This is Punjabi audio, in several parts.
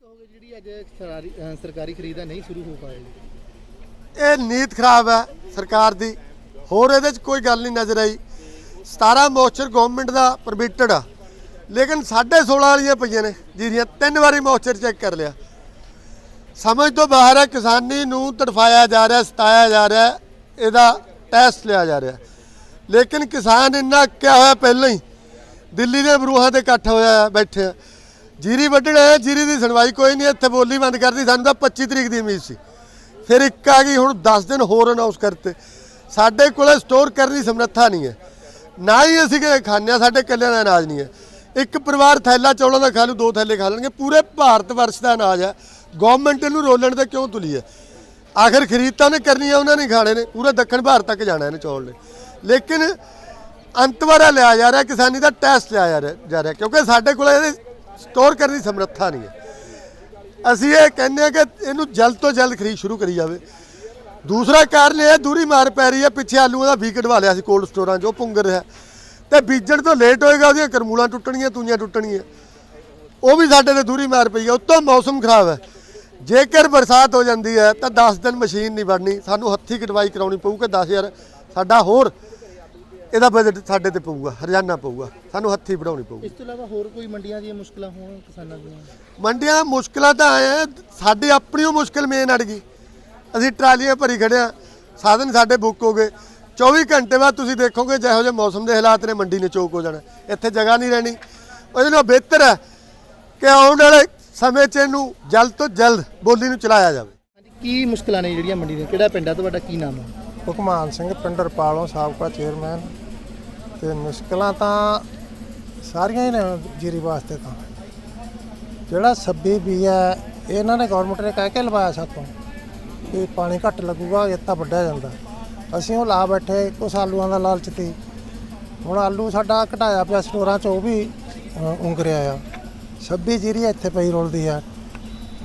ਕਹੋਗੇ ਜਿਹੜੀ ਅੱਜ ਸਰਕਾਰੀ ਸਰਕਾਰੀ ਖਰੀਦ ਨਹੀਂ ਸ਼ੁਰੂ ਹੋ ਪਾਇਆ ਇਹ ਨੀਤ ਖਰਾਬ ਹੈ ਸਰਕਾਰ ਦੀ। ਹੋਰ ਇਹਦੇ 'ਚ ਕੋਈ ਗੱਲ ਨਹੀਂ ਨਜ਼ਰ ਆਈ। 17 ਮੋਇਸਚਰ ਗਵਰਨਮੈਂਟ ਦਾ ਪਰਮਿਟਡ ਆ। ਲੇਕਿਨ 16.5 ਵਾਲੀਆਂ ਪਈਆਂ ਨੇ ਜਿਹਦੀਆਂ ਤਿੰਨ ਵਾਰੀ ਮੋਇਸਚਰ ਚੈੱਕ ਕਰ ਲਿਆ। ਸਮਝ ਤੋਂ ਬਾਹਰ ਹੈ, ਕਿਸਾਨੀ ਨੂੰ ਤੜਫਾਇਆ ਜਾ ਰਿਹਾ, ਸਤਾਇਆ ਜਾ ਰਿਹਾ, ਇਹਦਾ ਟੈਸਟ ਲਿਆ ਜਾ ਰਿਹਾ। ਲੇਕਿਨ ਕਿਸਾਨ ਇੰਨਾ ਕਿਆ ਹੋਇਆ ਪਹਿਲਾਂ ਹੀ, ਦਿੱਲੀ ਦੇ ਬਰੂਹਾਂ ਤੇ ਇਕੱਠ ਹੋਇਆ, ਬੈਠੇ ਆ। ਜੀਰੀ ਵੱਢਣਾ ਹੈ ਜੀਰੀ ਦੀ ਸੁਣਵਾਈ ਕੋਈ ਨਹੀਂ, ਇੱਥੇ ਬੋਲੀ ਬੰਦ ਕਰਦੀ ਸਾਨੂੰ ਤਾਂ 25 ਤਰੀਕ ਦੀ ਉਮੀਦ ਸੀ। ਫਿਰ ਇੱਕ ਆ ਗਈ, ਹੁਣ 10 ਦਿਨ ਹੋਰ ਅਨਾਉਂਸ ਕਰਤੇ। ਸਾਡੇ ਕੋਲ ਸਟੋਰ ਕਰਨ ਦੀ ਸਮਰੱਥਾ ਨਹੀਂ ਹੈ। ਨਾ ਹੀ ਅਸੀਂ ਕਿ ਖਾਂਦੇ ਹਾਂ, ਸਾਡੇ ਕੱਲਿਆਂ ਦਾ ਅਨਾਜ ਨਹੀਂ ਹੈ। ਇੱਕ ਪਰਿਵਾਰ ਥੈਲਾ ਚੌਲਾਂ ਦਾ ਖਾ ਲੂ ਦੋ ਥੈਲੇ ਖਾ ਲੈਣਗੇ। ਪੂਰੇ ਭਾਰਤ ਵਰਸ਼ ਦਾ ਅਨਾਜ ਹੈ। ਗਵਰਨਮੈਂਟ ਇਹਨੂੰ ਰੋਲਣ ਤੇ ਕਿਉਂ ਤੁਲੀ ਹੈ? ਆਖਰ ਖਰੀਦ ਤਾਂ ਉਹਨੇ ਕਰਨੀ ਹੈ, ਉਹਨਾਂ ਨੇ ਖਾਣੇ ਨੇ। ਪੂਰਾ ਦੱਖਣ ਭਾਰਤ ਤੱਕ ਜਾਣਾ ਇਹਨੇ ਚੌਲ ਨੇ। ਲੇਕਿਨ ਅੰਤਵਾਰਾ ਲਿਆ ਜਾ ਰਿਹਾ, ਕਿਸਾਨੀ ਦਾ ਟੈਸਟ ਲਿਆ ਜਾ ਰਿਹਾ ਜਾ ਰਿਹਾ। ਕਿਉਂਕਿ ਸਾਡੇ ਕੋਲ ਇਹਦੇ ਸਟੋਰ ਕਰਨ ਦੀ ਸਮਰੱਥਾ ਨਹੀਂ ਹੈ। ਅਸੀਂ ਇਹ ਕਹਿੰਦੇ ਹਾਂ ਕਿ ਇਹਨੂੰ ਜਲਦ ਤੋਂ ਜਲਦ ਖਰੀਦ ਸ਼ੁਰੂ ਕਰੀ ਜਾਵੇ। ਦੂਸਰਾ ਕਾਰਨ ਇਹ ਦੂਰੀ ਮਾਰ ਪੈ ਰਹੀ ਹੈ, ਪਿੱਛੇ ਆਲੂਆਂ ਦਾ ਵੀ ਕਢਵਾ ਲਿਆ ਸੀ ਕੋਲਡ ਸਟੋਰਾਂ 'ਚ, ਉਹ ਪੁੰਗਰ ਰਿਹਾ ਤੇ ਬੀਜਣ ਤੋਂ ਲੇਟ ਹੋਏਗਾ, ਉਹਦੀਆਂ ਕਰਮੂਲਾਂ ਟੁੱਟਣੀਆਂ ਤੂੰਆਂ ਟੁੱਟਣੀਆਂ ਉਹ ਵੀ ਸਾਡੇ ਤੇ ਦੂਰੀ ਮਾਰ ਪਈ ਹੈ, ਉੱਤੋਂ ਮੌਸਮ ਖਰਾਬ ਹੈ। ਜੇਕਰ ਬਰਸਾਤ ਹੋ ਜਾਂਦੀ ਹੈ, ਤਾਂ 10 ਦਿਨ ਮਸ਼ੀਨ ਨਹੀਂ ਵੜਨੀ ਸਾਨੂੰ ਹੱਥੀ ਕਟਵਾਈ ਕਰਾਉਣੀ ਪਊ ਕਿ 10000 ਸਾਡਾ ਹੋਰ ਇਹਦਾ ਬਜਟ ਸਾਡੇ ਤੇ ਪਊਗਾ ਹਰਜਾਨਾ ਪਊਗਾ ਸਾਨੂੰ ਹੱਥੀ ਵੜਾਉਣੀ ਪਊਗੀ। ਇਸ ਤੋਂ ਇਲਾਵਾ ਹੋਰ ਕੋਈ ਮੰਡੀਆਂ ਦੀਆਂ ਮੁਸ਼ਕਲਾਂ ਹੋਣ ਕਿਸਾਨਾਂ ਦੀਆਂ? ਮੰਡੀਆਂ ਮੁਸ਼ਕਲਾਂ ਤਾਂ ਆਏ ਆ ਸਾਡੀ ਆਪਣੀ ਓ ਮੁਸ਼ਕਲ ਮੇਨ ਅੜ ਗਈ। ਅਸੀਂ ਟਰਾਲੀਆਂ ਭਰੀ ਖੜੇ ਆ ਸਾਧਨ ਸਾਡੇ ਬੁੱਕ ਹੋ ਗਏ। 24 ਘੰਟੇ ਬਾਅਦ ਤੁਸੀਂ ਦੇਖੋਗੇ ਜਿਹੋ ਜਿਹੇ ਮੌਸਮ ਦੇ ਹਾਲਾਤ ਨੇ ਮੰਡੀ ਨੇ ਚੋਕ ਹੋ ਜਾਣਾ। ਇੱਥੇ ਜਗ੍ਹਾ ਨਹੀਂ ਰਹਿਣੀ। ਉਹਦੇ ਨਾਲ ਬਿਹਤਰ ਹੈ ਕਿ ਆਉਣ ਵਾਲੇ ਸਮੇਂ 'ਚ ਇਹਨੂੰ ਜਲਦ ਤੋਂ ਜਲਦ ਬੋਲੀ ਨੂੰ ਚਲਾਇਆ ਜਾਵੇ। ਕੀ ਮੁਸ਼ਕਲਾਂ ਨੇ ਜਿਹੜੀਆਂ ਮੰਡੀ ਦੀਆਂ? ਕਿਹੜਾ ਪਿੰਡ ਆ? ਤੁਹਾਡਾ ਕੀ ਨਾਮ ਹੈ ਭਗਵਾਨ ਸਿੰਘ ਪਿੰਡ ਰਪਾਲੋਂ ਸਾਬਕਾ ਚੇਅਰਮੈਨ ਤੇ ਮੁਸ਼ਕਲਾਂ ਤਾਂ ਸਾਰੀਆਂ ਹੀ ਨੇ ਜੀਰੀ ਵਾਸਤੇ ਤਾਂ। ਜਿਹੜਾ 26 ਬੀ ਹੈ, ਇਹਨਾਂ ਨੇ ਗਵਰਨਮੈਂਟ ਨੇ ਕਹਿ ਕੇ ਲਵਾਇਆ ਸਾਤੋਂ ਕਿ ਪਾਣੀ ਘੱਟ ਲੱਗੂਗਾ ਇਹ ਤਾਂ ਵੱਢਿਆ ਜਾਂਦਾ। ਅਸੀਂ ਉਹ ਲਾ ਬੈਠੇ, ਕੁਛ ਆਲੂਆਂ ਦਾ ਲਾਲਚ ਤੀ ਹੁਣ ਆਲੂ ਸਾਡਾ ਘਟਾਇਆ ਪਿਆ ਸਟੋਰਾਂ 'ਚ, ਉਹ ਵੀ ਉਂਗਰਿਆ ਆ। 26 ਜੀਰੀ ਇੱਥੇ ਪਈ ਰੁਲਦੀ ਆ।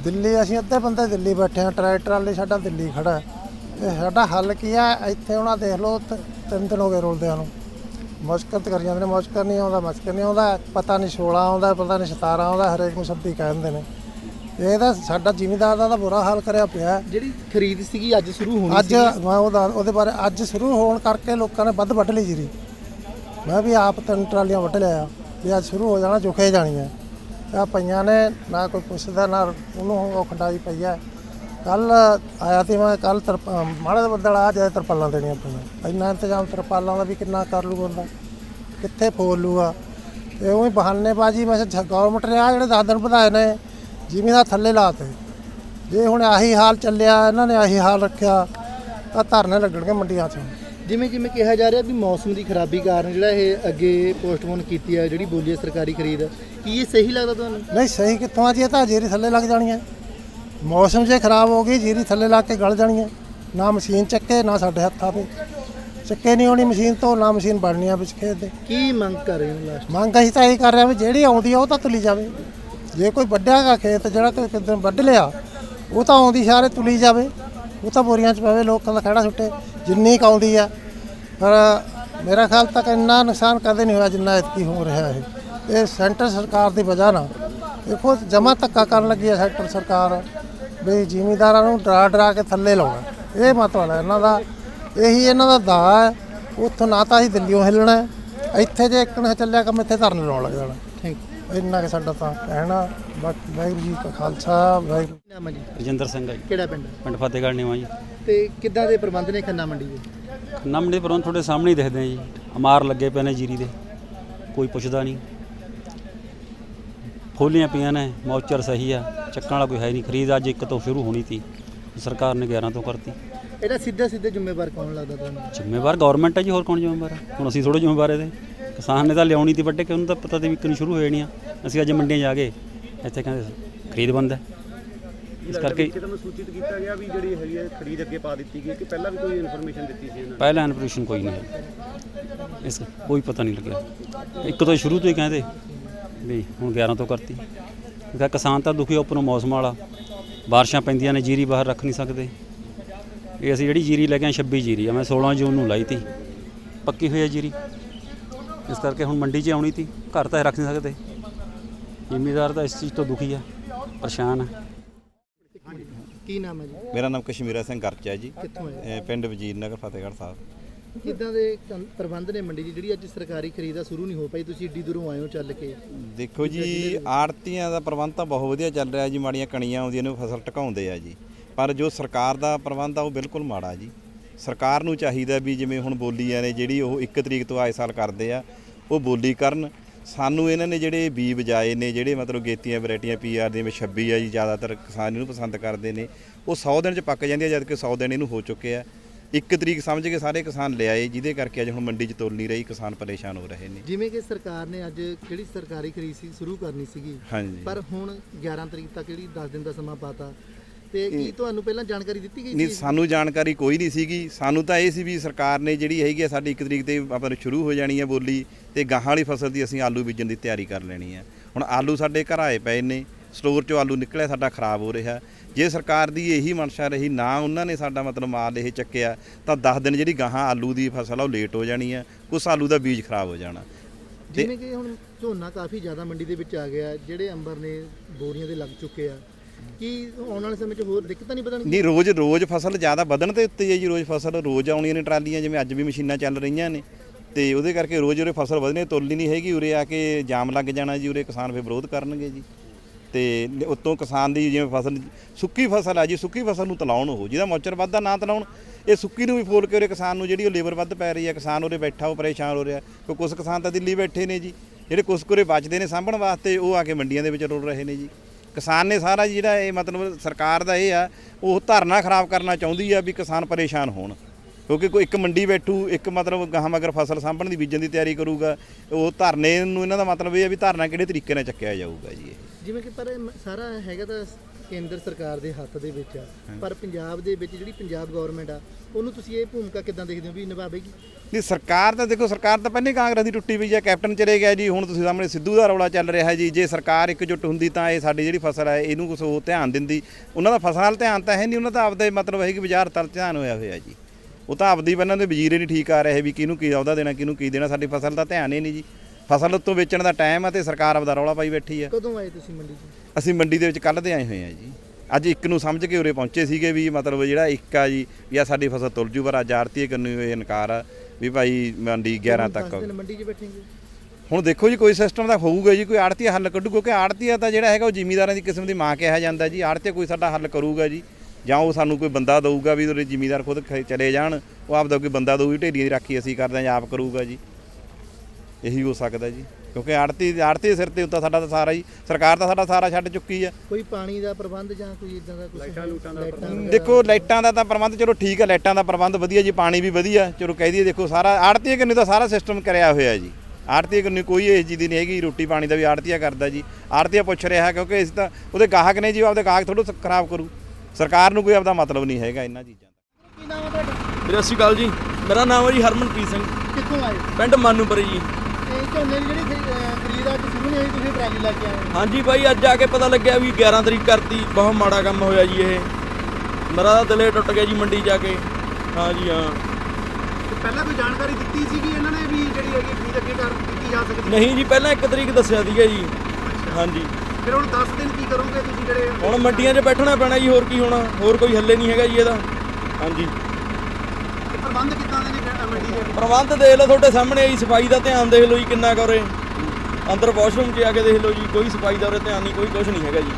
ਦਿੱਲੀ, ਅਸੀਂ ਅੱਧੇ ਬੰਦੇ ਦਿੱਲੀ ਬੈਠੇ ਆ, ਟਰੈਕਟਰ ਵਾਲੇ ਸਾਡਾ ਦਿੱਲੀ ਖੜਾ। ਤੇ ਸਾਡਾ ਹੱਲ ਕੀ ਆ? ਇੱਥੇ ਉਹਨਾਂ ਦੇਖ ਲਓ ਤ- ਤਿੰਨ ਦਿਨ ਹੋ ਗਏ ਰੁਲਦਿਆਂ ਨੂੰ। ਮੁਸ਼ਕਲ ਤੇ ਕਰੀ ਜਾਂਦੇ ਨੇ ਮੁਸ਼ਕਲ ਨਹੀਂ ਆਉਂਦਾ ਮੁਸ਼ਕਲ ਨਹੀਂ ਆਉਂਦਾ। ਪਤਾ ਨਹੀਂ 16 ਆਉਂਦਾ ਪਤਾ ਨਹੀਂ 17 ਆਉਂਦਾ ਹਰੇਕ ਨੂੰ 26 ਕਹਿੰਦੇ ਨੇ। ਇਹ ਤਾਂ ਸਾਡਾ ਜ਼ਿਮੀਂਦਾਰ ਦਾ ਤਾਂ ਬੁਰਾ ਹਾਲ ਕਰਿਆ ਪਿਆ। ਹੈ। ਜਿਹੜੀ ਖਰੀਦ ਸੀਗੀ ਅੱਜ ਸ਼ੁਰੂ ਹੋਣੀ ਅੱਜ ਮੈਂ ਉਹਦਾ ਉਹਦੇ ਬਾਰੇ ਅੱਜ ਸ਼ੁਰੂ ਹੋਣ ਕਰਕੇ ਲੋਕਾਂ ਨੇ ਵੱਧ ਵੱਢ ਲਈ ਜੀਰੀ। ਮੈਂ ਵੀ ਆਪ ਤਿੰਨ ਟਰਾਲੀਆਂ ਵੱਢ ਲਿਆ ਵੀ ਅੱਜ ਸ਼ੁਰੂ ਹੋ ਜਾਣਾ ਜੁਖੇ ਜਾਣੀਆਂ ਆ। ਪਈਆਂ ਨੇ ਨਾ ਕੋਈ ਪੁੱਛਦਾ ਨਾ ਉਹਨੂੰ ਉਹ ਖੰਡਾਈ ਪਈ ਹੈ ਕੱਲ ਆਇਆ ਤੇ ਮੈਂ ਕੱਲ ਮਾੜੇ ਦੇ ਬੱਦਲ ਆ ਜਾਏ ਤਰਪਾਲਾਂ ਦੇਣੀਆਂ ਪਈਆਂ ਇੰਨਾ ਇੰਤਜ਼ਾਮ ਤਰਪਾਲਾਂ ਦਾ ਵੀ ਕਿੰਨਾ ਕਰ ਲੂ ਬੰਦਾ ਕਿੱਥੇ ਫੋਲ ਲੂਗਾ ਤੇ ਉਹੀ ਬਹਾਨੇਬਾਜ਼ੀ ਮੈਂ ਗਵਰਨਮੈਂਟ ਨੇ ਆ ਜਿਹੜੇ 10 ਦਿਨ ਵਧਾਏ ਨੇ ਜਿਵੇਂ ਦਾ ਥੱਲੇ ਲਾਤੇ ਜੇ ਹੁਣ ਆਹੀ ਹਾਲ ਚੱਲਿਆ ਇਹਨਾਂ ਨੇ ਆਹੀ ਹਾਲ ਰੱਖਿਆ ਤਾਂ ਧਰਨੇ ਲੱਗਣਗੇ ਮੰਡੀਆਂ 'ਚ। ਜਿਵੇਂ ਜਿਵੇਂ ਕਿਹਾ ਜਾ ਰਿਹਾ ਵੀ ਮੌਸਮ ਦੀ ਖਰਾਬੀ ਕਾਰਨ ਜਿਹੜਾ ਇਹ ਅੱਗੇ ਪੋਸਟਪੋਨ ਕੀਤੀ ਹੈ ਜਿਹੜੀ ਬੋਲੀ ਹੈ ਸਰਕਾਰੀ ਖਰੀਦ ਕੀ ਇਹ ਸਹੀ ਲੱਗਦਾ ਤੁਹਾਨੂੰ? ਨਹੀਂ ਸਹੀ ਕਿੱਥੋਂ ਆ ਜੀ ਇਹ ਤਾਂ ਜੀਰੀ ਥੱਲੇ ਲੱਗ ਜਾਣੀ ਹੈ ਮੌਸਮ ਜੇ ਖਰਾਬ ਹੋ ਗਈ ਜੀਰੀ ਥੱਲੇ ਲੱਗ ਕੇ ਗਲ ਜਾਣੀ ਹੈ। ਨਾ ਮਸ਼ੀਨ ਚੱਕੇ ਨਾ ਸਾਡੇ ਹੱਥਾਂ 'ਤੇ ਚੱਕੇ ਨਹੀਂ ਆਉਣੀ ਮਸ਼ੀਨ ਤੋਂ ਨਾ ਮਸ਼ੀਨ ਬਣਨੀ ਆ ਵਿੱਚ ਖੇਤ ਦੇ। ਕੀ ਮੰਗ ਕਰ ਰਹੇ ਹੋ ਲਾਸਟ ਮੰਗ ਅਸੀਂ ਤਾਂ ਇਹ ਕਰ ਰਹੇ ਹਾਂ ਵੀ ਜਿਹੜੀ ਆਉਂਦੀ ਆ ਉਹ ਤਾਂ ਤੁਲੀ ਜਾਵੇ। ਜੇ ਕੋਈ ਵੱਡਿਆਗਾ ਖੇਤ ਜਿਹੜਾ ਕੋਈ ਕਿਦਾਂ ਵੱਢ ਲਿਆ ਉਹ ਤਾਂ ਆਉਂਦੀ ਸਾਰੇ ਤੁਲੀ ਜਾਵੇ। ਉਹ ਤਾਂ ਬੋਰੀਆਂ 'ਚ ਪਵੇ ਲੋਕਾਂ ਦਾ ਖੜਾ ਸੁੱਟੇ ਜਿੰਨੀ ਕੁ ਆਉਂਦੀ ਆ। ਪਰ ਮੇਰਾ ਖਿਆਲ ਤੱਕ ਇੰਨਾ ਨੁਕਸਾਨ ਕਦੇ ਨਹੀਂ ਹੋਇਆ ਜਿੰਨਾ ਇਤਕੀ ਹੋ ਰਿਹਾ ਹੈ ਇਹ ਸੈਂਟਰ ਸਰਕਾਰ ਦੀ ਵਜ੍ਹਾ ਨਾਲ। ਦੇਖੋ ਜਮਾ ਧੱਕਾ ਕਰਨ ਲੱਗੀ ਹੈ ਸੈਂਟਰ ਸਰਕਾਰ। ਵੀ ਜ਼ਿਮੀਂਦਾਰਾਂ ਨੂੰ ਡਰਾ ਡਰਾ ਕੇ ਥੱਲੇ ਲਾਉਣਾ। ਇਹ ਮਤਲਬ ਹੈ ਇਹਨਾਂ ਦਾ। ਇਹੀ ਇਹਨਾਂ ਦਾ ਦਾ ਹੈ। ਉੱਥੋਂ ਨਾ ਤਾਂ ਅਸੀਂ ਦਿੱਲੀੋਂ ਹਿੱਲਣਾ ਇੱਥੇ ਜੇ ਇੱਕ ਨੇ ਚੱਲਿਆ ਕੰਮ ਇੱਥੇ ਧਰਨ ਲਾਉਣ ਲੱਗ ਜਾਣਾ। ਥੈਂਕ ਇੰਨਾ ਕਿ ਸਾਡਾ ਤਾਂ ਕਹਿਣਾ ਬਾਕੀ ਵਾਹਿਗੁਰੂ ਜੀ ਕਾ ਖਾਲਸਾ ਵਾਹਿਗੁਰੂ ਨਾਮ ਜੀ? ਰਜਿੰਦਰ ਸਿੰਘ ਹੈ ਜੀ। ਕਿਹੜਾ ਪਿੰਡ? ਪਿੰਡ ਫਤਿਹਗੜ੍ਹ ਨਿਵਾ ਜੀ। ਤੇ ਕਿੱਦਾਂ ਦੇ ਪ੍ਰਬੰਧ ਨੇ ਖੰਨਾ ਮੰਡੀ ਦੇ? ਨਮੜੇ ਪਰੋਂ ਤੁਹਾਡੇ ਸਾਹਮਣੇ ਹੀ ਦਿਖਦੇ ਆ ਜੀ। ਅਮਾਰ ਲੱਗੇ ਪਏ ਨੇ ਜੀਰੀ ਦੇ। ਕੋਈ ਪੁੱਛਦਾ ਨਹੀਂ। ਫੋਲੀਆਂ ਪਈਆਂ ਨੇ ਮੌਚਰ ਸਹੀ ਆ ਚੱਕਣ ਵਾਲਾ ਕੋਈ ਹੈ ਨਹੀਂ। ਖਰੀਦ ਅੱਜ ਇੱਕ ਤੋਂ ਸ਼ੁਰੂ ਹੋਣੀ ਸੀ ਸਰਕਾਰ ਨੇ 11 ਤੋਂ ਕਰਤੀ। ਇਹਦਾ ਸਿੱਧਾ ਸਿੱਧੇ ਜ਼ਿੰਮੇਵਾਰ ਕੌਣ ਲੱਗਦਾ ਤੁਹਾਨੂੰ? ਜ਼ਿੰਮੇਵਾਰ ਗਵਰਨਮੈਂਟ ਹੈ ਜੀ ਹੋਰ ਕੌਣ ਜ਼ਿੰਮੇਵਾਰ ਹੈ ਹੁਣ ਅਸੀਂ ਥੋੜੇ ਜ਼ਿੰਮੇਵਾਰ ਇਹਦੇ। ਕਿਸਾਨ ਨੇ ਤਾਂ ਲਿਆਉਣੀ ਤੀ ਵੱਡੇ ਕਿ ਉਹਨੂੰ ਤਾਂ ਪਤਾ ਤੇ ਵੀ ਕਿੰਨੀ ਸ਼ੁਰੂ ਹੋ ਜਾਣੀ ਆ। ਅਸੀਂ ਅੱਜ ਮੰਡੀਆਂ ਜਾ ਕੇ ਇੱਥੇ ਕਹਿੰਦੇ ਖਰੀਦ ਬੰਦ ਹੈ। ਇਸ ਕਰਕੇ ਤੁਹਾਨੂੰ ਸੂਚਿਤ ਕੀਤਾ ਗਿਆ ਵੀ ਜਿਹੜੀ ਹੈਗੀ ਹੈ ਖਰੀਦ ਅੱਗੇ ਪਾ ਦਿੱਤੀ ਗਈ ਕਿ ਪਹਿਲਾਂ ਵੀ ਕੋਈ ਇਨਫੋਰਮੇਸ਼ਨ ਦਿੱਤੀ ਸੀ ਇਹਨਾਂ ਪਹਿਲਾ ਇਨਫੋਰਮੇਸ਼ਨ ਕੋਈ ਨਹੀਂ ਹੈ ਇਸ ਕੋਈ ਪਤਾ ਨਹੀਂ ਲੱਗਿਆ। ਇੱਕ ਤੋਂ ਸ਼ੁਰੂ ਤੋਂ ਹੀ ਕਹਿੰਦੇ ਵੀ ਹੁਣ 11 ਤੋਂ ਕਰਤੀ। ਕਿਹਾ ਕਿਸਾਨ ਤਾਂ ਦੁਖੀ ਆ, ਉੱਪਰੋਂ ਮੌਸਮ ਵਾਲਾ। ਬਾਰਿਸ਼ਾਂ ਪੈਂਦੀਆਂ ਨੇ ਜੀਰੀ ਬਾਹਰ ਰੱਖ ਨਹੀਂ ਸਕਦੇ। ਇਹ ਅਸੀਂ ਜਿਹੜੀ ਜੀਰੀ ਲੈ ਕੇ ਆਏ 26 ਜੀਰੀ ਆ। ਮੈਂ 16 ਜੂਨ ਨੂੰ ਲਾਈ ਤੀ। ਪੱਕੀ ਹੋਈ ਹੈ ਜੀਰੀ। ਇਸ ਕਰਕੇ ਹੁਣ ਮੰਡੀ 'ਚ ਆਉਣੀ ਤੀ। ਘਰ ਤਾਂ ਇਹ ਰੱਖ ਨਹੀਂ ਸਕਦੇ। ਜ਼ਿਮੀਦਾਰ ਤਾਂ ਇਸ ਚੀਜ਼ ਤੋਂ ਦੁਖੀ ਆ ਪਰੇਸ਼ਾਨ ਆ। ਕੀ ਨਾਮ ਹੈ ਜੀ? ਮੇਰਾ ਨਾਮ ਕਸ਼ਮੀਰਾ ਸਿੰਘ ਗਰਚ ਹੈ ਜੀ। ਕਿੱਥੋਂ ਹੈ ਪਿੰਡ ਵਜੀਰ ਨਗਰ ਫਤਿਹਗੜ੍ਹ ਸਾਹਿਬ। ਕਿੱਦਾਂ ਦੇ ਪ੍ਰਬੰਧ ਨੇ ਮੰਡੀ ਦੀ ਜਿਹੜੀ ਅੱਜ ਸਰਕਾਰੀ ਖਰੀਦ ਆ ਸ਼ੁਰੂ ਨਹੀਂ ਹੋ ਪਾਈ? ਤੁਸੀਂ ਏਡੀ ਦੂਰੋਂ ਆਏ ਹੋ ਚੱਲ ਕੇ। ਦੇਖੋ ਜੀ ਆੜਤੀਆਂ ਦਾ ਪ੍ਰਬੰਧ ਤਾਂ ਬਹੁਤ ਵਧੀਆ ਚੱਲ ਰਿਹਾ ਜੀ ਮਾੜੀਆਂ ਕਣੀਆਂ ਆਉਂਦੀਆਂ ਨੇ ਫਸਲ ਟਿਕਾਉਂਦੇ ਆ ਜੀ। ਪਰ ਜੋ ਸਰਕਾਰ ਦਾ ਪ੍ਰਬੰਧ ਆ ਉਹ ਬਿਲਕੁਲ ਮਾੜਾ ਜੀ। ਸਰਕਾਰ ਨੂੰ ਚਾਹੀਦਾ ਵੀ ਜਿਵੇਂ ਹੁਣ ਬੋਲੀਆਂ ਨੇ ਜਿਹੜੀ ਉਹ 1 ਤਰੀਕ ਤੋਂ ਆਏ ਸਾਲ ਕਰਦੇ ਆ ਉਹ ਬੋਲੀ ਕਰਨ। ਸਾਨੂੰ ਇਹਨਾਂ ਨੇ ਜਿਹੜੇ ਬੀ ਬਜਾਏ ਨੇ ਜਿਹੜੇ ਮਤਲਬ ਗੇਤੀਆਂ ਵੈਰਾਈਟੀਆਂ ਪੀਆਰ ਦੀਆਂ ਵਿੱਚ 26 ਆ ਜੀ ਜ਼ਿਆਦਾਤਰ ਕਿਸਾਨ ਇਹਨੂੰ ਪਸੰਦ ਕਰਦੇ ਨੇ ਉਹ 100 ਦਿਨ ਚ ਪੱਕ ਜਾਂਦੀ ਆ ਜਦ ਕਿ 100 ਦਿਨ ਇਹਨੂੰ ਹੋ ਚੁੱਕੇ ਆ। ਇੱਕ ਤਰੀਕ ਸਮਝ ਕੇ ਸਾਰੇ ਕਿਸਾਨ ਲਿਆਏ ਜਿਹਦੇ ਕਰਕੇ ਅੱਜ ਹੁਣ ਮੰਡੀ 'ਚ ਤੋਲ ਨਹੀਂ ਰਹੀ ਕਿਸਾਨ ਪਰੇਸ਼ਾਨ ਹੋ ਰਹੇ ਨੇ। ਜਿਵੇਂ ਕਿ ਸਰਕਾਰ ਨੇ ਅੱਜ ਜਿਹੜੀ ਸਰਕਾਰੀ ਖਰੀਦ ਸੀ ਸ਼ੁਰੂ ਕਰਨੀ ਸੀਗੀ। ਹਾਂਜੀ। ਪਰ ਹੁਣ 11 ਤਰੀਕ ਤੱਕ ਜਿਹੜੀ 10 ਦਿਨ ਦਾ ਸਮਾਂ ਪਾਤਾ। ਤੇ ਕੀ ਤੁਹਾਨੂੰ ਪਹਿਲਾਂ ਜਾਣਕਾਰੀ ਦਿੱਤੀ ਗਈ ਨਹੀਂ ਸੀ? ਸਾਨੂੰ ਜਾਣਕਾਰੀ ਕੋਈ ਨਹੀਂ ਸੀਗੀ। ਸਾਨੂੰ ਤਾਂ ਇਹ ਸੀ ਵੀ ਸਰਕਾਰ ਨੇ ਜਿਹੜੀ ਹੈਗੀ ਆ ਸਾਡੀ 1 ਤਰੀਕ ਤੇ ਆਪਾਂ ਨੂੰ ਸ਼ੁਰੂ ਹੋ ਜਾਣੀ ਹੈ ਬੋਲੀ ਤੇ ਗਾਹਾਂ ਵਾਲੀ ਫਸਲ ਦੀ ਅਸੀਂ ਆਲੂ ਬੀਜਣ ਦੀ ਤਿਆਰੀ ਕਰ ਲੈਣੀ ਹੈ ਹੁਣ ਆਲੂ ਸਾਡੇ ਘਰ ਆਏ ਪਏ ਨੇ ਸਟੋਰ ਚੋਂ ਆਲੂ ਨਿਕਲਿਆ ਸਾਡਾ ਖਰਾਬ ਹੋ ਰਿਹਾ। ਜੇ ਸਰਕਾਰ ਦੀ ਇਹੀ ਮਨਸ਼ਾ ਰਹੀ ਨਾ ਉਹਨਾਂ ਨੇ ਸਾਡਾ ਮਤਲਬ ਮਾਲ ਇਹ ਚੱਕਿਆ ਤਾਂ 10 ਦਿਨ ਜਿਹੜੀ ਗਾਹਾਂ ਆਲੂ ਦੀ ਫਸਲ ਆ ਉਹ ਲੇਟ ਹੋ ਜਾਣੀ ਹੈ ਕੁਛ ਆਲੂ ਦਾ ਬੀਜ ਖਰਾਬ ਹੋ ਜਾਣਾ। ਜਿਵੇਂ ਕਿ ਹੁਣ ਝੋਨਾ ਕਾਫੀ ਜ਼ਿਆਦਾ ਮੰਡੀ ਦੇ ਵਿੱਚ ਆ ਗਿਆ ਜਿਹੜੇ ਅੰਬਰ ਨੇ ਬੋਰੀਆਂ ਦੇ ਲੱਗ ਚੁੱਕੇ ਆ ਕੀ ਆਉਣ ਵਾਲੇ ਸਮੇਂ 'ਚ ਹੋਰ ਦਿੱਕਤਾਂ ਨਹੀਂ ਵਧਣਗੀਆਂ? ਨਹੀਂ ਰੋਜ਼ ਰੋਜ਼ ਫਸਲ ਜ਼ਿਆਦਾ ਵਧਣ ਦੇ ਉੱਤੇ ਹੈ ਜੀ ਰੋਜ਼ ਫਸਲ ਰੋਜ਼ ਆਉਣੀਆਂ ਨੇ ਟਰਾਲੀਆਂ ਜਿਵੇਂ ਅੱਜ ਵੀ ਮਸ਼ੀਨਾਂ ਚੱਲ ਰਹੀਆਂ ਨੇ। ਤੇ ਉਹਦੇ ਕਰਕੇ ਰੋਜ਼ ਉਰੇ ਫਸਲ ਵਧਣੀ ਤੁੱਲ ਹੀ ਨਹੀਂ ਹੈਗੀ ਉਰੇ ਆ ਕੇ ਜਾਮ ਲੱਗ ਜਾਣਾ ਜੀ ਉਰੇ ਕਿਸਾਨ ਫਿਰ ਵਿਰੋਧ ਕਰਨਗੇ ਜੀ। ਤੇ ਨ- ਉੱਤੋਂ ਕਿਸਾਨ ਦੀ ਜਿਵੇਂ ਫਸਲ, ਸੁੱਕੀ ਫਸਲ ਆ ਜੀ, ਸੁੱਕੀ ਫਸਲ ਨੂੰ ਤਲਾਉਣ ਉਹ, ਜਿਹਦਾ ਮੌਚਰ ਵੱਧਦਾ ਨਾ ਤਲਾਉਣ, ਇਹ ਸੁੱਕੀ ਨੂੰ ਵੀ ਫੋਲ ਕੇ ਉਰੇ ਕਿਸਾਨ ਨੂੰ ਜਿਹੜੀ ਉਹ ਲੇਬਰ ਵੱਧ ਪੈ ਰਹੀ ਹੈ, ਕਿਸਾਨ ਉਰੇ ਬੈਠਾ, ਉਹ ਪਰੇਸ਼ਾਨ ਹੋ ਰਿਹਾ, ਕਿਉਂਕਿ ਕੁਝ ਕਿਸਾਨ ਤਾਂ ਦਿੱਲੀ ਬੈਠੇ ਨੇ ਜੀ, ਜਿਹੜੇ ਕੁਝ ਕੁਰੇ ਬਚਦੇ ਨੇ ਸਾਂਭਣ ਵਾਸਤੇ, ਉਹ ਆ ਕੇ ਮੰਡੀਆਂ ਦੇ ਵਿੱਚ ਰੁਲ ਰਹੇ ਨੇ ਜੀ। ਕਿਸਾਨ ਨੇ ਸਾਰਾ ਜਿਹੜਾ ਇਹ ਮਤਲਬ ਸਰਕਾਰ ਦਾ ਇਹ ਆ, ਉਹ ਧਰਨਾ ਖਰਾਬ ਕਰਨਾ ਚਾਹੁੰਦੀ ਆ ਵੀ ਕਿਸਾਨ ਪਰੇਸ਼ਾਨ ਹੋਣ, ਕਿਉਂਕਿ ਕੋਈ ਇੱਕ ਮੰਡੀ ਬੈਠੂ, ਇੱਕ ਮਤਲਬ ਗਾਹਾਂ ਮਗਰ ਫਸਲ ਸਾਂਭਣ ਦੀ ਬੀਜਣ ਦੀ ਤਿਆਰੀ ਕਰੂਗਾ, ਉਹ ਧਰਨੇ ਨੂੰ ਇਹਨਾਂ ਦਾ ਮਤਲਬ ਇਹ ਆ ਵੀ ਧਰਨਾ ਕਿਹੜੇ ਤਰੀਕੇ ਨਾਲ ਚੱਕਿਆ ਜਾਊਗਾ ਜੀ ਇਹ। ਜਿਵੇਂ ਕਿ ਪਰ ਇਹ ਮ- ਸਾਰਾ ਹੈਗਾ ਤਾਂ ਕੇਂਦਰ ਸਰਕਾਰ ਦੇ ਹੱਥ ਦੇ ਵਿੱਚ ਆ। ਪਰ ਪੰਜਾਬ ਦੇ ਵਿੱਚ ਜਿਹੜੀ ਪੰਜਾਬ ਗਵਰਨਮੈਂਟ ਆ ਉਹਨੂੰ ਤੁਸੀਂ ਇਹ ਭੂਮਿਕਾ ਕਿੱਦਾਂ ਦੇਖਦੇ ਹੋ ਵੀ ਨਿਭਾਵੇਗੀ? ਨਹੀਂ ਸਰਕਾਰ ਤਾਂ ਦੇਖੋ ਸਰਕਾਰ ਤਾਂ ਪਹਿਲੇ ਕਾਂਗਰਸ ਦੀ ਟੁੱਟੀ ਪਈ ਹੈ ਕੈਪਟਨ ਚਲੇ ਗਿਆ ਜੀ। ਹੁਣ ਤੁਸੀਂ ਸਾਹਮਣੇ ਸਿੱਧੂ ਦਾ ਰੌਲਾ ਚੱਲ ਰਿਹਾ ਜੀ। ਜੇ ਸਰਕਾਰ ਇਕਜੁੱਟ ਹੁੰਦੀ ਤਾਂ ਇਹ ਸਾਡੀ ਜਿਹੜੀ ਫਸਲ ਹੈ ਇਹਨੂੰ ਕੁਛ ਉਹ ਧਿਆਨ ਦਿੰਦੀ। ਉਹਨਾਂ ਦਾ ਫਸਲਾਂ ਵੱਲ ਧਿਆਨ ਤਾਂ ਹੈ ਨਹੀਂ ਉਹਨਾਂ ਦਾ ਆਪਦਾ ਮਤਲਬ ਹੈ ਕਿ ਬਾਜ਼ਾਰ ਤਲ ਧਿਆਨ ਹੋਇਆ ਹੋਇਆ ਜੀ। ਉਹ ਤਾਂ ਆਪਦੀ ਬੰਨਾਂ ਦੇ ਵਜ਼ੀਰੇ ਨਹੀਂ ਠੀਕ ਆ ਰਹੇ ਵੀ ਕਿਹਨੂੰ ਕੀ ਅਹੁਦਾ ਦੇਣਾ ਕਿਹਨੂੰ ਕੀ ਦੇਣਾ ਸਾਡੀ ਫਸਲ ਦਾ ਧਿਆਨ ਹੀ ਨਹੀਂ ਜੀ। ਫਸਲ ਉੱਤੋਂ ਵੇਚਣ ਦਾ ਟਾਈਮ ਆ ਤੇ ਸਰਕਾਰ ਆਪਦਾ ਰੌਲਾ ਪਾਈ ਬੈਠੀ ਆ। ਕਦੋਂ ਆਏ ਤੁਸੀਂ ਮੰਡੀ 'ਚ ਅਸੀਂ ਮੰਡੀ ਦੇ ਵਿੱਚ ਕੱਲ੍ਹ ਦੇ ਆਏ ਹੋਏ ਆ ਜੀ। ਅੱਜ ਇੱਕ ਨੂੰ ਸਮਝ ਕੇ ਉਰੇ ਪਹੁੰਚੇ ਸੀਗੇ ਵੀ ਮਤਲਬ ਜਿਹੜਾ ਇੱਕ ਆ ਜੀ ਵੀ ਆ ਸਾਡੀ ਫਸਲ ਤੁਲ ਜੂ ਪਰ ਅੱਜ ਆੜਤੀ ਕਰਨੀ ਹੋਏ ਇਨਕਾਰ ਆ ਵੀ ਭਾਈ ਮੰਡੀ 11 ਦਸ ਤੱਕ ਦਿਨ ਮੰਡੀ 'ਚ ਬੈਠੇਗੇ? ਹੁਣ ਦੇਖੋ ਜੀ ਕੋਈ ਸਿਸਟਮ ਤਾਂ ਹੋਊਗਾ ਜੀ ਕੋਈ ਆੜਤੀ ਹੱਲ ਕੱਢੂ ਕਿਉਂਕਿ ਆੜਤੀਆ ਤਾਂ ਜਿਹੜਾ ਹੈਗਾ ਉਹ ਜ਼ਿਮੀਦਾਰਾਂ ਦੀ ਕਿਸਮ ਦੀ ਮਾਂ ਕਿਹਾ ਜਾਂਦਾ ਜੀ। ਆੜਤੀ ਕੋਈ ਸਾਡਾ ਹੱਲ ਕਰੂਗਾ ਜੀ ਜਾਂ ਉਹ ਸਾਨੂੰ ਕੋਈ ਬੰਦਾ ਦਊਗਾ ਵੀ ਉਹਦੇ ਜ਼ਿਮੀਦਾਰ ਖੁਦ ਚਲੇ ਜਾਣ ਉਹ ਆਪਦਾ ਕੋਈ ਬੰਦਾ ਦਊਗੀ ਢੇਰੀਆਂ ਦੀ ਰਾਖੀ ਅਸੀਂ ਕਰਦੇ ਜਾਂ ਆਪ ਕਰੂਗਾ ਜੀ। ਇਹੀ ਹੋ ਸਕਦਾ ਜੀ। ਕਿਉਂਕਿ ਆੜਤੀ ਆੜਤੀ ਦੇ ਸਿਰ ਤੇ ਉੱਤਾ ਸਾਡਾ ਤਾਂ ਸਾਰਾ ਹੀ ਸਰਕਾਰ ਤਾਂ ਸਾਡਾ ਸਾਰਾ ਛੱਡ ਚੁੱਕੀ ਆ। ਕੋਈ ਪਾਣੀ ਦਾ ਪ੍ਰਬੰਧ ਜਾਂ ਕੋਈ ਇਦਾਂ ਦਾ ਕੁਝ ਲਾਈਟਾਂ ਲੂਟਾਂ ਦਾ ਦੇਖੋ ਲਾਈਟਾਂ ਦਾ ਤਾਂ ਪ੍ਰਬੰਧ ਚਲੋ ਠੀਕ ਹੈ ਲਾਈਟਾਂ ਦਾ ਪ੍ਰਬੰਧ ਵਧੀਆ ਜੀ ਪਾਣੀ ਵੀ ਵਧੀਆ ਚਲੋ ਕਹਿ ਦਈਏ ਦੇਖੋ ਸਾਰਾ ਆੜਤੀਏ ਕੰਨੀ ਤਾਂ ਸਾਰਾ ਸਿਸਟਮ ਕਰਿਆ ਹੋਇਆ ਜੀ। ਆੜਤੀਏ ਕੰਨੀ ਕੋਈ ਇਸ ਚੀਜ਼ ਦੀ ਨਹੀਂ ਹੈਗੀ ਰੋਟੀ ਪਾਣੀ ਦਾ ਵੀ ਆੜਤੀਆ ਕਰਦਾ ਜੀ। ਆੜਤੀਆ ਪੁੱਛ ਰਿਹਾ ਕਿਉਂਕਿ ਇਸ ਤਾਂ ਉਹਦੇ ਗਾਹਕ ਨੇ ਜੀ ਉਹ ਆਪਦੇ ਗਾਹਕ ਥੋੜ੍ਹਾ ਖਰਾਬ ਕਰੂ। ਸਰਕਾਰ ਨੂੰ ਕੋਈ ਆਪਦਾ ਮਤਲਬ ਨਹੀਂ ਹੈਗਾ ਇਹਨਾਂ ਚੀਜ਼ਾਂ ਦਾ। ਕੀ ਨਾਮ ਹੈ ਤੁਹਾਡਾ? ਵੀਰੇ ਸਤਿ ਸ਼੍ਰੀ ਅਕਾਲ ਜੀ। ਮੇਰਾ ਨਾਮ ਹੈ ਜੀ ਹਰਮਨਪ੍ਰੀਤ ਸਿੰਘ। ਕਿੱਥੋਂ ਆਏ? ਪਿੰਡ ਮਾਨੂਪੁਰ ਜੀ। ਝੋਨੇ ਦੀ ਜਿਹੜੀ ਖਰੀ- ਅਹ ਖਰੀਦ ਆ ਸ਼ੁਰੂ ਨਹੀਂ ਹੋਈ ਤੁਸੀਂ ਟਰਾਲੀ ਲੈ ਕੇ ਆਏ ਹੋ। ਹਾਂਜੀ ਬਾਈ ਅੱਜ ਆ ਕੇ ਪਤਾ ਲੱਗਿਆ ਵੀ 11 ਤਰੀਕ ਕਰਤੀ ਬਹੁਤ ਮਾੜਾ ਕੰਮ ਹੋਇਆ ਜੀ ਇਹ। ਮੇਰਾ ਤਾਂ ਦਿਲੇ ਟੁੱਟ ਗਿਆ ਜੀ ਮੰਡੀ ਜਾ ਕੇ। ਹਾਂ ਜੀ ਹਾਂ। ਤੇ ਪਹਿਲਾਂ ਕੋਈ ਜਾਣਕਾਰੀ ਦਿੱਤੀ ਸੀਗੀ ਇਹਨਾਂ ਨੇ ਵੀ ਜਿਹੜੀ ਹੈਗੀ ਖਰੀਦ ਅੱਗੇ ਕਰ ਕੀਤੀ ਜਾ ਸਕਦੀ? ਨਹੀਂ ਜੀ ਪਹਿਲਾਂ 1 ਤਰੀਕ ਦੱਸਿਆ ਸੀਗਾ ਜੀ। ਹਾਂਜੀ। ਫਿਰ ਹੁਣ 10 ਦਿਨ ਕੀ ਕਰੋਗੇ ਤੁਸੀਂ ਜਿਹੜੇ ਹੁਣ ਮੰਡੀਆਂ 'ਚ ਬੈਠਣਾ ਪੈਣਾ ਜੀ ਹੋਰ ਕੀ ਹੋਣਾ? ਹੋਰ ਕੋਈ ਹੱਲੇ ਨਹੀਂ ਹੈਗਾ ਜੀ ਇਹਦਾ। ਹਾਂਜੀ। ਪ੍ਰਬੰਧ ਕਿੱਦਾਂ ਦੇ ਨੇ ਗ- ਮੰਡੀ ਦੇ ਪ੍ਰਬੰਧ ਦੇਖ ਲਓ ਤੁਹਾਡੇ ਸਾਹਮਣੇ ਜੀ ਸਫ਼ਾਈ ਦਾ ਧਿਆਨ ਦੇਖ ਲਓ ਜੀ ਕਿੰਨਾ ਕਰੇ ਅੰਦਰ ਵਾਸ਼ਰੂਮ 'ਚ ਆ ਕੇ ਦੇਖ ਲਓ ਜੀ ਕੋਈ ਸਫ਼ਾਈ ਦਾ ਉਰੇ ਧਿਆਨ ਨਹੀਂ ਕੋਈ ਕੁਝ ਨਹੀਂ ਹੈਗਾ ਜੀ।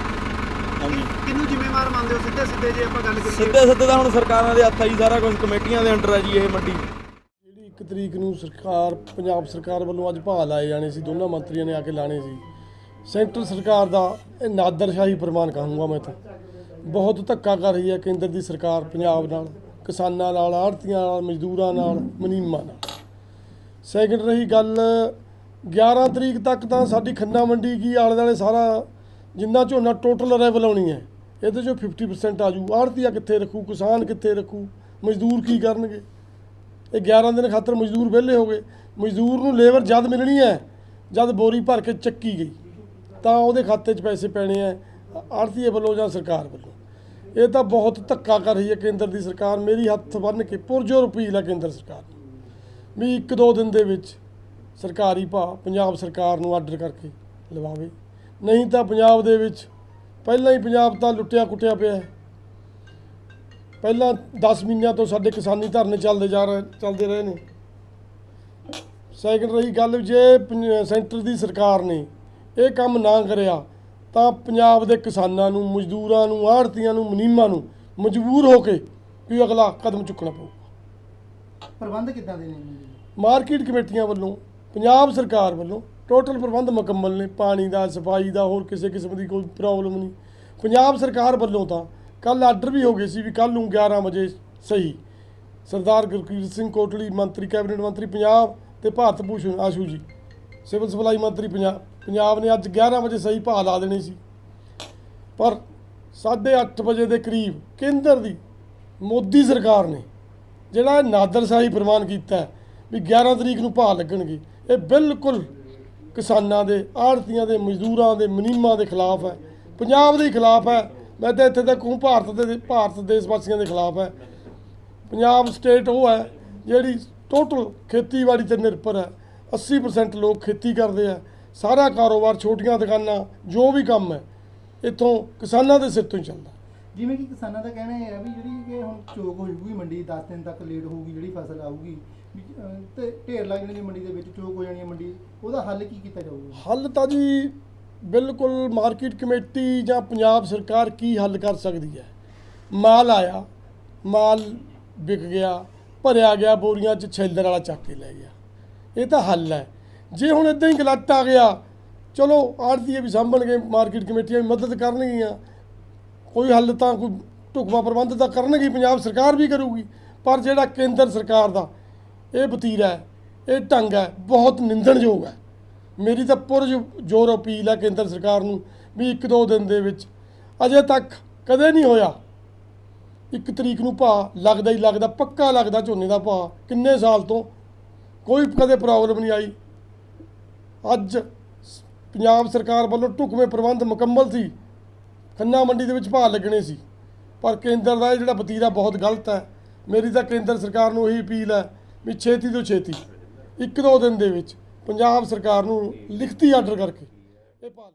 ਹਾਂਜੀ। ਕਿਹਨੂੰ ਜ਼ਿੰਮੇਵਾਰ ਮੰਨਦੇ ਹੋ? ਸਿੱਧੇ ਸਿੱਧੇ ਜੇ ਆਪਾਂ ਗੱਲ ਕਰੀਏ। ਸਿੱਧੇ ਸਿੱਧੇ ਤਾਂ ਹੁਣ ਸਰਕਾਰਾਂ ਦੇ ਹੱਥ ਆ ਜੀ ਸਾਰਾ ਕੁਝ ਕਮੇਟੀਆਂ ਦੇ ਅੰਡਰ ਆ ਜੀ ਇਹ ਮੰਡੀ। ਜਿਹੜੀ 1 ਤਰੀਕ ਨੂੰ ਸਰਕਾਰ ਪੰਜਾਬ ਸਰਕਾਰ ਵੱਲੋਂ ਅੱਜ ਭਾਅ ਲਾਏ ਜਾਣੇ ਸੀ ਦੋਨਾਂ ਮੰਤਰੀਆਂ ਨੇ ਆ ਕੇ ਲਾਣੇ ਸੀ। ਸੈਂਟਰ ਸਰਕਾਰ ਦਾ ਇਹ ਨਾਦਰਸ਼ਾਹੀ ਪ੍ਰਮਾਨ ਕਹਾਂਗਾ ਮੈਂ ਤਾਂ। ਬਹੁਤ ਧੱਕਾ ਕਰ ਰਹੀ ਹੈ ਕੇਂਦਰ ਦੀ ਸਰਕਾਰ ਪੰਜਾਬ ਨਾਲ। ਕਿਸਾਨਾਂ ਨਾਲ ਆੜਤੀਆਂ ਨਾਲ, ਮਜ਼ਦੂਰਾਂ ਨਾਲ, ਮਨੀਮਾਂ ਨਾਲ। ਸੈਕਿੰਡ ਰਹੀ ਗੱਲ 11 ਤਰੀਕ ਤੱਕ ਤਾਂ ਸਾਡੀ ਖੰਨਾ ਮੰਡੀ ਕੀ ਆਲੇ ਦੁਆਲੇ ਸਾਰਾ ਜਿੰਨਾ ਝੋਨਾ ਟੋਟਲ ਅਰਾਈਵਲ ਆਉਣੀ ਹੈ, ਇਹਦੇ ਚੋਂ 50% ਆਜੂ। ਆੜਤੀਆ ਕਿੱਥੇ ਰੱਖੂ, ਕਿਸਾਨ ਕਿੱਥੇ ਰੱਖੂ, ਮਜ਼ਦੂਰ ਕੀ ਕਰਨਗੇ? ਇਹ 11 ਦਿਨ ਖਾਤਰ ਮਜ਼ਦੂਰ ਵਿਹਲੇ ਹੋ ਗਏ। ਮਜ਼ਦੂਰ ਨੂੰ ਲੇਬਰ ਜਦ ਮਿਲਣੀ ਹੈ, ਜਦ ਬੋਰੀ ਭਰ ਕੇ ਚੱਕੀ ਗਈ, ਤਾਂ ਉਹਦੇ ਖਾਤੇ 'ਚ ਪੈਸੇ ਪੈਣੇ ਆ ਆੜਤੀਏ ਵੱਲੋਂ ਜਾਂ ਸਰਕਾਰ ਵੱਲੋਂ। ਇਹ ਤਾਂ ਬਹੁਤ ਧੱਕਾ ਕਰ ਰਹੀ ਹੈ ਕੇਂਦਰ ਦੀ ਸਰਕਾਰ। ਮੇਰੀ ਹੱਥ ਬੰਨ੍ਹ ਕੇ ਪੁਰਜੋਰ ਅਪੀਲ ਹੈ ਕੇਂਦਰ ਸਰਕਾਰ ਵੀ ਇੱਕ ਦੋ ਦਿਨ ਦੇ ਵਿੱਚ ਸਰਕਾਰੀ ਭਾਅ ਪੰਜਾਬ ਸਰਕਾਰ ਨੂੰ ਆਰਡਰ ਕਰਕੇ ਲਵਾਵੇ। ਨਹੀਂ ਤਾਂ ਪੰਜਾਬ ਦੇ ਵਿੱਚ ਪਹਿਲਾਂ ਹੀ ਪੰਜਾਬ ਤਾਂ ਲੁੱਟਿਆ ਕੁੱਟਿਆ ਪਿਆ ਹੈ। ਪਹਿਲਾਂ 10 ਮਹੀਨਿਆਂ ਤੋਂ ਸਾਡੇ ਕਿਸਾਨੀ ਧਰਨੇ ਚੱਲਦੇ ਜਾ ਰਹੇ, ਚੱਲਦੇ ਰਹੇ ਨੇ। ਸੈਕਿੰਡ ਰਹੀ ਗੱਲ, ਜੇ ਪੰਜ- ਸੈਂਟਰ ਦੀ ਸਰਕਾਰ ਨੇ ਇਹ ਕੰਮ ਨਾ ਕਰਿਆ ਤਾਂ ਪੰਜਾਬ ਦੇ ਕਿਸਾਨਾਂ ਨੂੰ ਮਜ਼ਦੂਰਾਂ ਨੂੰ ਆੜਤੀਆਂ ਨੂੰ ਮੁਨੀਮਾਂ ਨੂੰ ਮਜਬੂਰ ਹੋ ਕੇ ਕੋਈ ਅਗਲਾ ਕਦਮ ਚੁੱਕਣਾ ਪਊ। ਪ੍ਰਬੰਧ ਕਿੱਦਾਂ ਦੇ ਨੇ? ਮਾਰਕੀਟ ਕਮੇਟੀਆਂ ਵੱਲੋਂ ਪੰਜਾਬ ਸਰਕਾਰ ਵੱਲੋਂ ਟੋਟਲ ਪ੍ਰਬੰਧ ਮੁਕੰਮਲ ਨੇ। ਪਾਣੀ ਦਾ ਸਫ਼ਾਈ ਦਾ ਹੋਰ ਕਿਸੇ ਕਿਸਮ ਦੀ ਕੋਈ ਪ੍ਰੋਬਲਮ ਨਹੀਂ। ਪੰਜਾਬ ਸਰਕਾਰ ਵੱਲੋਂ ਤਾਂ ਕੱਲ ਆਰਡਰ ਵੀ ਹੋ ਗਏ ਸੀ ਵੀ ਕੱਲ ਨੂੰ 11 ਵਜੇ ਸਹੀ। ਸਰਦਾਰ ਗੁਰਕੀਰਤ ਸਿੰਘ ਕੋਟਲੀ ਮੰਤਰੀ ਕੈਬਨਿਟ ਮੰਤਰੀ ਪੰਜਾਬ ਤੇ ਭਾਰਤ ਭੂਸ਼ਣ ਆਸ਼ੂ ਜੀ ਸਿਵਲ ਸਪਲਾਈ ਮੰਤਰੀ ਪੰਜਾਬ ਪੰਜਾਬ ਨੇ ਅੱਜ 11 ਵਜੇ ਸਹੀ ਭਾਅ ਲਾ ਦੇਣੀ ਸੀ। ਪਰ 8:30 ਵਜੇ ਦੇ ਕਰੀਬ ਕੇਂਦਰ ਦੀ, ਮੋਦੀ ਸਰਕਾਰ ਨੇ ਜਿਹੜਾ ਨਾਦਰਸ਼ਾਹੀ ਪ੍ਰਮਾਨ ਕੀਤਾ ਵੀ 11 ਤਰੀਕ ਨੂੰ ਭਾਅ ਲੱਗਣਗੇ, ਇਹ ਬਿਲਕੁਲ ਕਿਸਾਨਾਂ ਦੇ, ਆੜਤੀਆਂ ਦੇ, ਮਜ਼ਦੂਰਾਂ ਦੇ, ਮੁਨੀਮਾਂ ਦੇ ਖਿਲਾਫ ਹੈ। ਪੰਜਾਬ ਦੇ ਖਿਲਾਫ ਹੈ। ਮੈਂ ਤਾਂ ਇੱਥੇ ਤੱਕ ਕਹੂੰ ਭਾਰਤ ਦੇ, ਭਾਰਤ ਦੇਸ਼ ਵਾਸੀਆਂ ਦੇ ਖਿਲਾਫ ਹੈ। ਪੰਜਾਬ ਸਟੇਟ ਉਹ ਹੈ ਜਿਹੜੀ ਟੋਟਲ ਖੇਤੀਬਾੜੀ ਤੇ ਨਿਰਭਰ ਹੈ। 80% ਲੋਕ ਖੇਤੀ ਕਰਦੇ ਆ। ਸਾਰਾ ਕਾਰੋਬਾਰ ਛੋਟੀਆਂ ਦੁਕਾਨਾਂ ਜੋ ਵੀ ਕੰਮ ਹੈ ਇੱਥੋਂ ਕਿਸਾਨਾਂ ਦੇ ਸਿਰ ਤੋਂ ਹੀ ਚੱਲਦਾ। ਜਿਵੇਂ ਕਿ ਕਿਸਾਨਾਂ ਦਾ ਕਹਿਣਾ ਇਹ ਹੈ ਵੀ ਜਿਹੜੀ ਕਿ ਹੁਣ ਚੋਕ ਹੋ ਜੂਗੀ ਮੰਡੀ 10 ਦਿਨ ਤੱਕ ਲੇਟ ਹੋਊਗੀ ਜਿਹੜੀ ਫਸਲ ਆਊਗੀ ਵੀ, ਅਹ, ਤੇ ਢੇਰ ਲੱਗ ਜਾਣਗੇ ਮੰਡੀ ਦੇ ਵਿੱਚ ਚੋਕ ਹੋ ਜਾਣੀ ਹੈ ਮੰਡੀ ਉਹਦਾ ਹੱਲ ਕੀ ਕੀਤਾ ਜਾਊਗਾ? ਹੱਲ ਤਾਂ ਜੀ ਬਿਲਕੁਲ ਮਾਰਕੀਟ ਕਮੇਟੀ ਜਾਂ ਪੰਜਾਬ ਸਰਕਾਰ ਕੀ ਹੱਲ ਕਰ ਸਕਦੀ ਹੈ? ਮਾਲ ਆਇਆ ਮਾਲ ਵਿਕ ਗਿਆ ਭਰਿਆ ਗਿਆ ਬੋਰੀਆਂ 'ਚ ਛੇਲਰ ਵਾਲਾ ਚੱਕ ਕੇ ਲੈ ਗਿਆ। ਇਹ ਤਾਂ ਹੱਲ ਹੈ। ਜੇ ਹੁਣ ਇਦਾਂ ਹੀ ਗਲਤ ਆ ਗਿਆ, ਚਲੋ ਆੜਤੀਏ ਵੀ ਸਾਂਭਣਗੇ ਮਾਰਕੀਟ ਕਮੇਟੀਆਂ ਵੀ ਮਦਦ ਕਰਨਗੀਆਂ। ਕੋਈ ਹੱਲ ਤਾਂ ਕੋਈ ਢੁਕਵਾਂ ਪ੍ਰਬੰਧ ਤਾਂ ਕਰਨਗੀ, ਪੰਜਾਬ ਸਰਕਾਰ ਵੀ ਕਰੂਗੀ, ਪਰ ਜਿਹੜਾ ਕੇਂਦਰ ਸਰਕਾਰ ਦਾ, ਇਹ ਵਤੀਰਾ ਹੈ, ਇਹ ਢੰਗ ਹੈ, ਬਹੁਤ ਨਿੰਦਣਯੋਗ ਹੈ। ਮੇਰੀ ਤਾਂ ਪੁਰਜ ਜ਼ੋਰ ਅਪੀਲ ਹੈ ਕੇਂਦਰ ਸਰਕਾਰ ਨੂੰ ਵੀ ਇੱਕ ਦੋ ਦਿਨ ਦੇ ਵਿੱਚ, ਅਜੇ ਤੱਕ ਕਦੇ ਨਹੀਂ ਹੋਇਆ। ਇੱਕ ਤਰੀਕ ਨੂੰ ਭਾਅ ਲੱਗਦਾ ਹੀ ਲੱਗਦਾ, ਪੱਕਾ ਲੱਗਦਾ ਝੋਨੇ ਦਾ ਭਾਅ, ਕਿੰਨੇ ਸਾਲ ਤੋਂ, ਕੋਈ ਕਦੇ ਪ੍ਰੋਬਲਮ ਨਹੀਂ ਆਈ। ਅੱਜ ਸ- ਪੰਜਾਬ ਸਰਕਾਰ ਵੱਲੋਂ ਢੁਕਵੇਂ ਪ੍ਰਬੰਧ ਮੁਕੰਮਲ ਸੀ। ਖੰਨਾ ਮੰਡੀ ਦੇ ਵਿੱਚ ਭਾਅ ਲੱਗਣੇ ਸੀ। ਪਰ ਕੇਂਦਰ ਦਾ ਇਹ ਜਿਹੜਾ ਵਤੀਰਾ ਬਹੁਤ ਗਲਤ ਹੈ। ਮੇਰੀ ਤਾਂ ਕੇਂਦਰ ਸਰਕਾਰ ਨੂੰ ਇਹੀ ਅਪੀਲ ਹੈ ਵੀ ਛੇਤੀ ਤੋਂ ਛੇਤੀ, ਇੱਕ ਦੋ ਦਿਨ ਦੇ ਵਿੱਚ ਪੰਜਾਬ ਸਰਕਾਰ ਨੂੰ ਲਿਖਤੀ ਆਰਡਰ ਕਰਕੇ ਇਹ ਭਾਅ